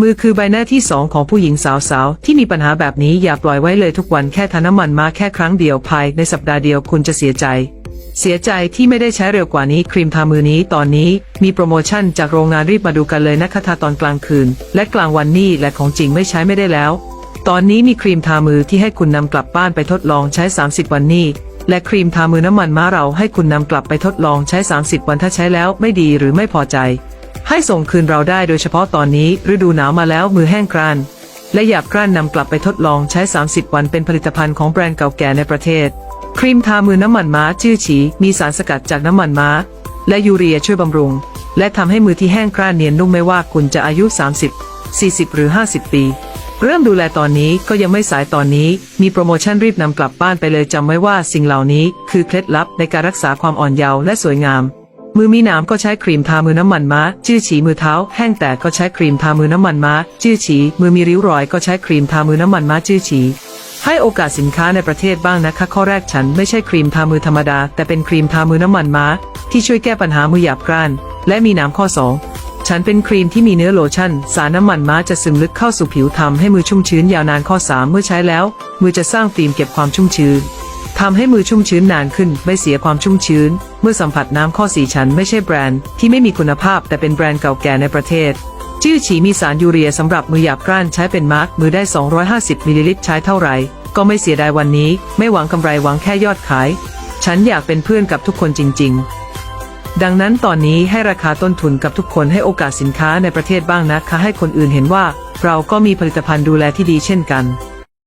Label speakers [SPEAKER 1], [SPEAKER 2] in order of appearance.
[SPEAKER 1] มือคือใบหน้าที่สองของผู้หญิงสาวๆ ที่มีปัญหาแบบนี้อย่าปล่อยไว้เลยทุกวันแค่ทาน้ำมันมาแค่ครั้งเดียวภายในสัปดาห์เดียวคุณจะเสียใจ เสียใจที่ไม่ได้ใช้เร็วกว่านี้ครีมทามือนี้ตอนนี้มีโปรโมชั่นจากโรงงานรีบมาดูกันเลยนะคะทาตอนกลางคืน และกลางวันนี่และของจริงไม่ใช้ไม่ได้แล้ว ตอนนี้มีครีมทามือที่ให้คุณนำกลับบ้านไปทดลองใช้ 30 วันนี้และครีมทามือน้ำมันม้าเราให้คุณนำกลับไปทดลองใช้ 30 วันถ้าใช้แล้วไม่ดีหรือไม่พอใจ ให้ส่งคืนเราได้โดยเฉพาะตอนนี้ฤดูหนาวมาแล้วมือแห้งกร้านและหยาบกร้านนำกลับไปทดลองใช้ 30 วันเป็นผลิตภัณฑ์ของแบรนด์เก่าแก่ในประเทศ ครีมทามือน้ำมันม้าชื่อฉี มีสารสกัดจากน้ำมันม้า และยูเรียช่วยบำรุง และทำให้มือที่แห้งกร้านเนียนนุ่มไม่ว่าคุณจะอายุ 30 40 หรือ 50 ปี เริ่มดูแลตอนนี้ก็ยังไม่สายตอนนี้ มีโปรโมชั่นรีบนำกลับบ้านไปเลยจำไว้ว่าสิ่งเหล่านี้คือเคล็ดลับในการรักษาความอ่อนเยาว์และสวยงาม มือมีหนามก็ใช้ครีมทามือน้ำมันม้าจื้อฉีมือเท้า แห้งแตกก็ใช้ครีมทามือน้ำมันม้าจื้อฉีมือมีริ้วรอยก็ใช้ครีมทามือน้ำมันม้าจื้อฉีให้โอกาสสินค้าในประเทศบ้างนะคะ ข้อแรกฉันไม่ใช่ครีมทามือธรรมดา แต่เป็นครีมทามือน้ำมันม้า ที่ช่วยแก้ปัญหามือหยาบกร้าน และมีหนามข้อ 2 ฉันเป็นครีมที่มีเนื้อโลชั่น สารน้ำมันม้าจะซึมลึกเข้าสู่ผิวทำให้มือชุ่มชื้นยาวนานข้อ 3 เมื่อใช้แล้ว มือจะสร้างฟิล์มเก็บความชุ่มชื้น ทำให้มือชุ่มชื้นนานขึ้น ไม่เสียความชุ่มชื้น เมื่อสัมผัสน้ำข้อสีฉันไม่ใช่แบรนด์ที่ไม่มีคุณภาพแต่เป็นแบรนด์เก่าแก่ในประเทศ จื้อฉีมีสารยูเรียสำหรับมือหยาบกร้านใช้เป็นมาร์กมือได้ 250มิลลิลิตรใช้เท่าไหร่ ก็ไม่เสียดายวันนี้ ไม่หวังกำไรหวังแค่ยอดขาย ฉันอยากเป็นเพื่อนกับทุกคนจริง ๆดังนั้นตอนนี้ให้ราคาต้นทุนกับทุกคนให้โอกาสสินค้าในประเทศบ้างนะคะ ให้คนอื่นเห็นว่า เราก็มีผลิตภัณฑ์ดูแลที่ดีเช่นกัน